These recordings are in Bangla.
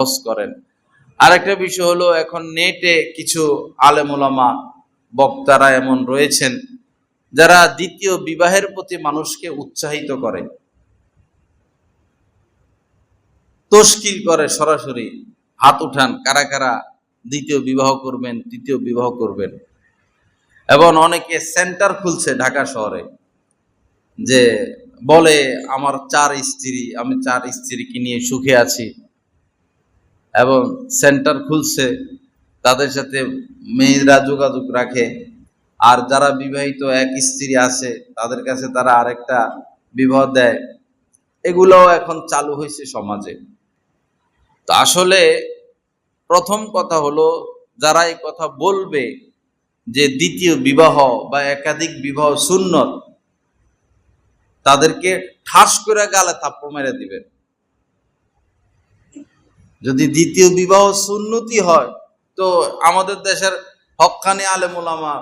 খরচ করেন। আরেকটা বিষয় হলো, এখন নেটে কিছু আলেমোলামা বক্তারা এমন রয়েছেন, যারা দ্বিতীয় বিবাহের প্রতি মানুষকে উৎসাহিত করে। তশকিল করে সরাসরি, হাত উঠান, কারা কারা দ্বিতীয় বিবাহ করবেন, তৃতীয় বিবাহ করবেন। এবং অনেকে সেন্টার খুলছে ঢাকা শহরে, যে বলে, আমার চার স্ত্রী, আমি চার স্ত্রীকে নিয়ে সুখে আছি। এবং সেন্টার খুলছে, তাদের সাথে মেয়েরা যোগাযোগ রাখে। আর যারা বিবাহিত, এক স্ত্রী আছে, তাদের কাছে তারা আরেকটা বিবাহ দেয়। এগুলোও এখন চালু হয়েছে সমাজে। তো আসলে প্রথম কথা হলো, যারা এই কথা বলবে যে দ্বিতীয় বিবাহ বা একাধিক বিবাহ সুন্নত, তাদেরকে ঠাস করে গালে থাপ্পড় মেরে দিবেন যদি দ্বিতীয় বিবাহ সুন্নতি হয়, তো আমাদের দেশের হকানি আলেমুলামা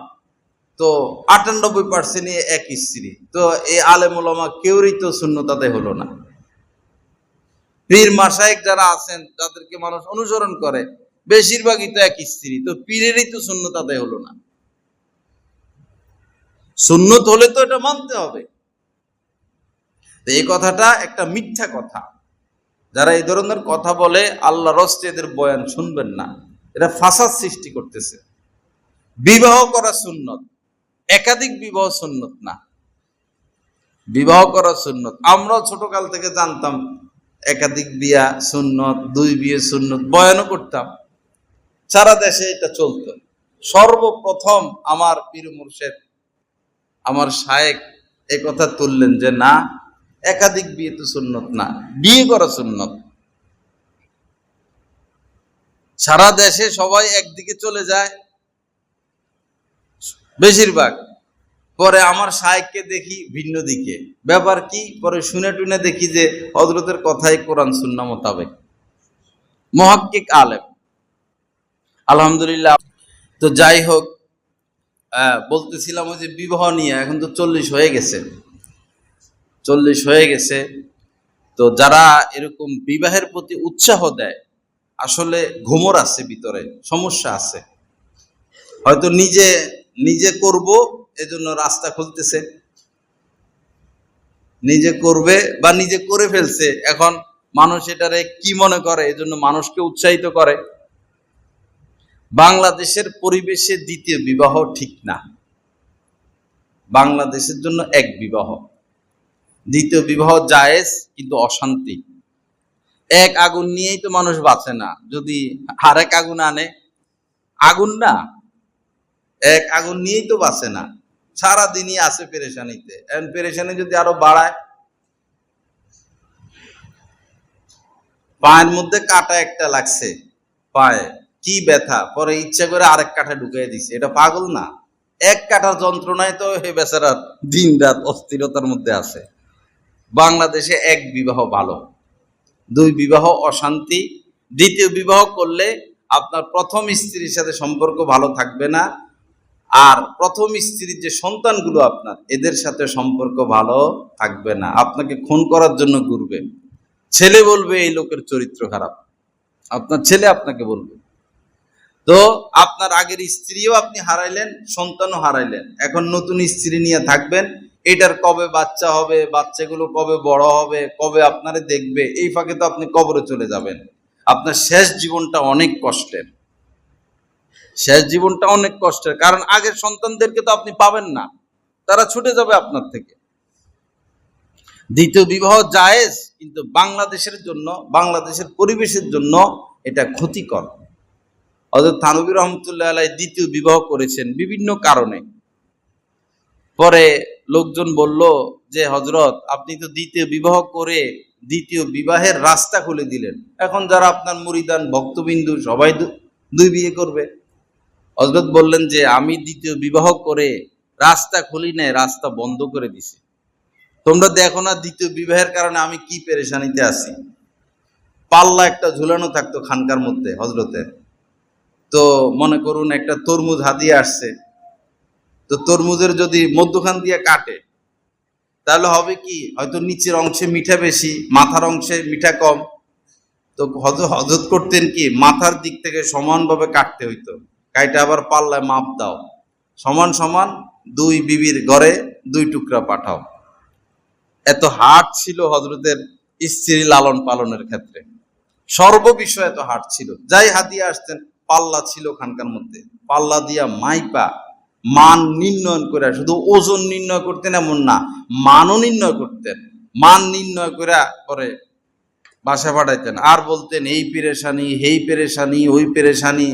তো আটানব্বই পার্সেন্ট এক স্ত্রী। তো এই আলেমুলামা কেউরই তো শূন্যতাতে হলো না। পীর মাসায়েক যারা আছেন, তাদেরকে মানুষ অনুসরণ করে, বেশিরভাগই তো এক স্ত্রী, তো পীরেরই তো শূন্যতাতে হলো না। শূন্যত হলে তো এটা মানতে হবে। তো এই কথাটা একটা মিথ্যা কথা। যারা এই ধরনের কথা বলে আল্লাহ রস্তে এদের বয়ান শুনবেন না। এটা ফাসাদ সৃষ্টি করতেছে। বিবাহ করা সুন্নত। একাধিক বিবাহ সুন্নত না। বিবাহ করা সুন্নত। আমরাও ছোটকাল থেকে জানতাম, একাধিক বিয়া সুন্নত, দুই বিয়ে সুন্নত, বয়ানও করতাম। সারা দেশে এটা চলতো। সর্বপ্রথম আমার পীর মুর্শেদ আমার শায়েক কথা তুললেন যে, না একাধিক বিয়ে তো সুন্নত না, বিয়ে করা সুন্নত। সারা দেশে সবাই একদিকে চলে যায়, বেশিরভাগ। পরে আমার শায়েককে দেখি ভিন্ন দিকে। ব্যাপার কি? পরে শুনে টুনে দেখি যে হজরতের কথাই কোরআন সুন্না মোতাবেক। মহাক্কিক আলেম। আলহামদুলিল্লাহ। তো যাই হোক বলতেছিলাম ওই যে বিবাহ নিয়ে, এখন তো চল্লিশ হয়ে গেছে। চল্লিশ হয়ে গেছে। তো যারা এরকম বিবাহের প্রতি উৎসাহ দেয়, আসলে ঘুমর আছে ভিতরে, সমস্যা আছে। হয়তো নিজে নিজে করব, এজন্য রাস্তা খুলতেছে। নিজে করবে বা নিজে করে ফেলছে, এখন মানুষ এটারে কি মনে করে? এজন্য মানুষকে উৎসাহিত করে। বাংলাদেশের পরিবেশে দ্বিতীয় বিবাহ ঠিক না। বাংলাদেশের জন্য এক বিবাহ। দ্বিতীয় বিবাহ জায়েজ, কিন্তু অশান্তি। এক আগুন নিয়েই তো মানুষ বাঁচে না। যদি আরেক আগুন আনে, আগুন না। এক আগুন নিয়েই তো বাঁচে না। সারা দিনই আছে পেরেশানিতে। এখন পেরেশানি যদি আরও বাড়ায়, পায়ের মধ্যে কাটা একটা লাগছে পায়ে। কি ব্যথা। পরে ইচ্ছা করে আরেক কাঠা ঢুকিয়ে দিছে। এটা পাগল না। এক কাঠার যন্ত্রণায় তো হে বেচারার দিন রাত অস্থিরতার মধ্যে আছে। বাংলাদেশে এক বিবাহ ভালো। দুই, বিবাহ অশান্তি। দ্বিতীয়, বিবাহ করলে আপনার প্রথম স্ত্রীর সাথে সম্পর্ক ভালো থাকবে না। আর প্রথম স্ত্রীর যে সন্তানগুলো আপনার, এদের সাথে সম্পর্ক ভালো থাকবে না। আপনাকে খুন করার জন্য ঘুরবে। ছেলে বলবে, এই লোকের চরিত্র খারাপ। আপনার ছেলে আপনাকে বলবে। তো আপনার আগের স্ত্রীও আপনি হারাইলেন, সন্তানও হারাইলেন। এখন নতুন স্ত্রী নিয়ে থাকবেন। এটার কবে বাচ্চা হবে, বাচ্চাগুলো কবে বড় হবে, কবে আপনারে দেখবে, এই ফাঁকে তো আপনি কবরে চলে যাবেন। আপনার শেষ জীবনটা অনেক কষ্টের। শেষ জীবনটা অনেক কষ্টের। কারণ আগের সন্তানদেরকে তো আপনি পাবেন না। তারা ছুটে যাবে আপনার থেকে। দ্বিতীয় বিবাহ জায়েজ, কিন্তু বাংলাদেশের জন্য, বাংলাদেশের পরিবেশের জন্য এটা ক্ষতিকর। হজরত থানবী রহমতুল্লাহ আলাই দ্বিতীয় বিবাহ করেছেন বিভিন্ন কারণে। পরে লোকজন বলল যে হজরত আপনি তো দ্বিতীয় বিবাহ করে দ্বিতীয় বিবাহের রাস্তা খুলে দিলেন। এখন যারা আপনার মুরিদান ভক্তবিন্দু, সবাই দুই বিয়ে করবে। হজরত বললেন যে, আমি দ্বিতীয় বিবাহ করে রাস্তা খুলি নাই, রাস্তা বন্ধ করে দিছি। তোমরা দেখো না দ্বিতীয় বিবাহের কারণে আমি কি পেরেশানিতে আছি? পাল্লা একটা ঝুলানো থাকতো খানকার মধ্যে হজরতের তো মনে করুন একটা তরমুজ হাতিয়ে আসছে। তো তরমুজের যদি মধ্যখান দিয়ে কাটে, তাহলে হবে কি? হয়তো নিচের অংশে মিঠা বেশি, মাথার অংশে মিঠা কম। তো হজ- হজরত করতেন কি? মাথার দিক থেকে সমানভাবে কাটতে হইতো। কাইটা আবার পাল্লায় মাপ দাও। সমান সমান দুই বিবির ঘরে দুই টুকরা পাঠাও। এত হাট ছিল হজরতের স্ত্রী লালন পালনের ক্ষেত্রে। সর্ববিষয়ে এত হাট ছিল। যাই হাতিয়ে আসতেন, পাল্লা ছিল খানকার মধ্যে। পাল্লা দিয়া মাইপা মান নির্ণয় করে, শুধু ওজন নির্ণয় করতেন এমন না, মানও নির্ণয় করতেন। মান নির্ণয় করে পরে বাসা পাঠাইতেন আর বলতেন, এই পেরেশানি এই পেরেশানি, ওই পেরেশানি।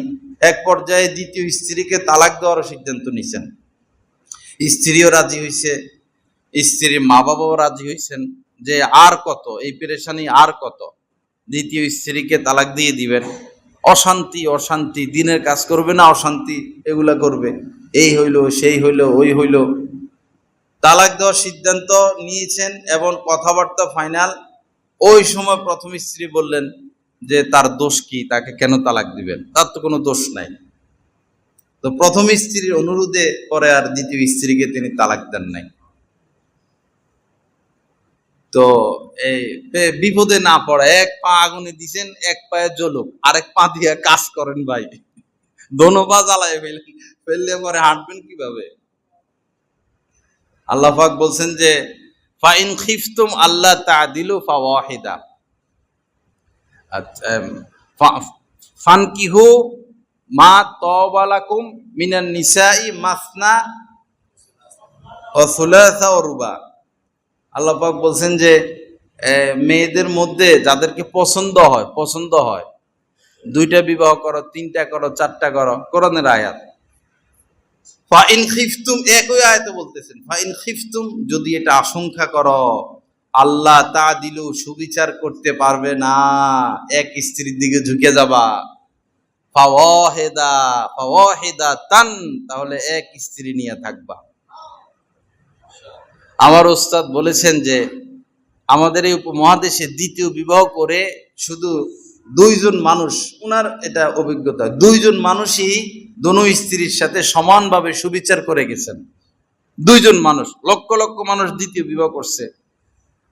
এক পর্যায়ে দ্বিতীয় স্ত্রীকে তালাক দেওয়ার সিদ্ধান্ত নিছেন। স্ত্রীও রাজি হইছে, স্ত্রীর মা বাবাও রাজি হইছেন যে আর কত, এই পেরেশানি আর কত। দ্বিতীয় স্ত্রীকে তালাক দিয়ে দিবেন। অশান্তি অশান্তি, দিনের কাজ করবে না, অশান্তি, এগুলা করবে। এই হইল, সেই হইল, ওই হইল। তালাক দেওয়ার সিদ্ধান্ত নিয়েছেন এবং কথাবার্তা ফাইনাল। ওই সময় প্রথম স্ত্রী বললেন যে, তার দোষ কি? তাকে কেন তালাক দিবেন? তার তো কোনো দোষ নাই। তো প্রথম স্ত্রীর অনুরোধে পরে আর দ্বিতীয় স্ত্রীকে তিনি তালাক দেন নাই। তো এই বিপদে না পড়ে। এক পা আগুনে দিছেন এক পায়ে জ্বলুক। আরেক পা দিয়ে কাজ করেন ভাই। দোনো পা জ্বালায় ফেললেন। ফেললে পরে হাঁটবেন কীভাবে? আল্লাহ পাক বলছেন যে ফাইন খিফতুম আল্লাহ তাদিলু ফাওয়াহিদা। আচ্ছা, ফানকিহু মা তবালাকুম মিনান নিসাই মাসনা ও সুলাসা ও রুবা। আল্লাহ পাক বলছেন যে মেয়েদের মধ্যে যাদেরকে পছন্দ হয় পছন্দ হয়, দুইটা বিবাহ করো, তিনটা করো, চারটা করো, কোরআনের আয়াত। ফাইন খিফতুম, একই আয়াতে বলতেছেন, ফাইন খিফতুম, যদি এটা আশঙ্কা করো, আল্লাহ তা দিলেও সুবিচার করতে পারবে না, এক স্ত্রীর দিকে ঝুঁকে যাবা। ফাওয়াহিদা ফাওয়াহিদা তান, তাহলে এক স্ত্রী নিয়ে থাকবা। আমার ওস্তাদ বলেছেন যে আমাদের এই উপমহাদেশে দ্বিতীয় বিবাহ করে শুধু দুইজন মানুষ ওনার এটা অভিজ্ঞতা। দুইজন মানুষই দোনো স্ত্রীর সাথে সমানভাবে সুবিচার করে গেছেন। দুইজন মানুষ, লক্ষ লক্ষ মানুষ দ্বিতীয় বিবাহ করছে।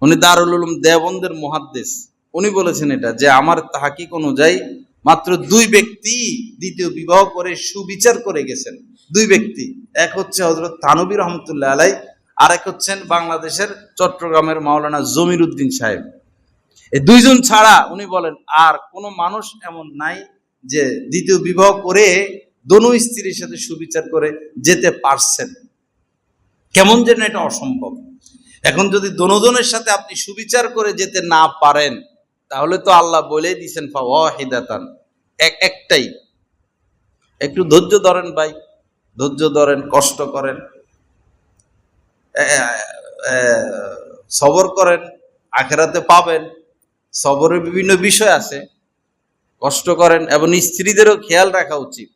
উনি দারুল উলুম দেবন্দের মহাদ্দেশ। উনি বলেছেন এটা যে আমার তাহাকিক অনুযায়ী মাত্র দুই ব্যক্তি দ্বিতীয় বিবাহ করে সুবিচার করে গেছেন। দুই ব্যক্তি। এক হচ্ছে হজরত থানবী রহমতুল্লাহ আলাই আর এক হচ্ছেন বাংলাদেশের চট্টগ্রামের মাওলানা জমির উদ্দিন সাহেব। এই দুইজন ছাড়া উনি বলেন, আর কোনো মানুষ এমন নাই যে দ্বিতীয় বিবাহ করে দোনো স্ত্রীর সাথে সুবিচার করে যেতে পারছেন। কেমন যেন এটা অসম্ভব। এখন যদি দনোজনের সাথে আপনি সুবিচার করে যেতে না পারেন, তাহলে তো আল্লাহ বলেই দিছেন ফাওয়াহিদাতান এক, একটাই। একটু ধৈর্য ধরেন ভাই, ধৈর্য ধরেন, কষ্ট করেন। সবর করেন, আখেরাতে পাবেন। সবরের বিভিন্ন বিষয় আছে। কষ্ট করেন এবং স্ত্রীদেরও খেয়াল রাখা উচিত।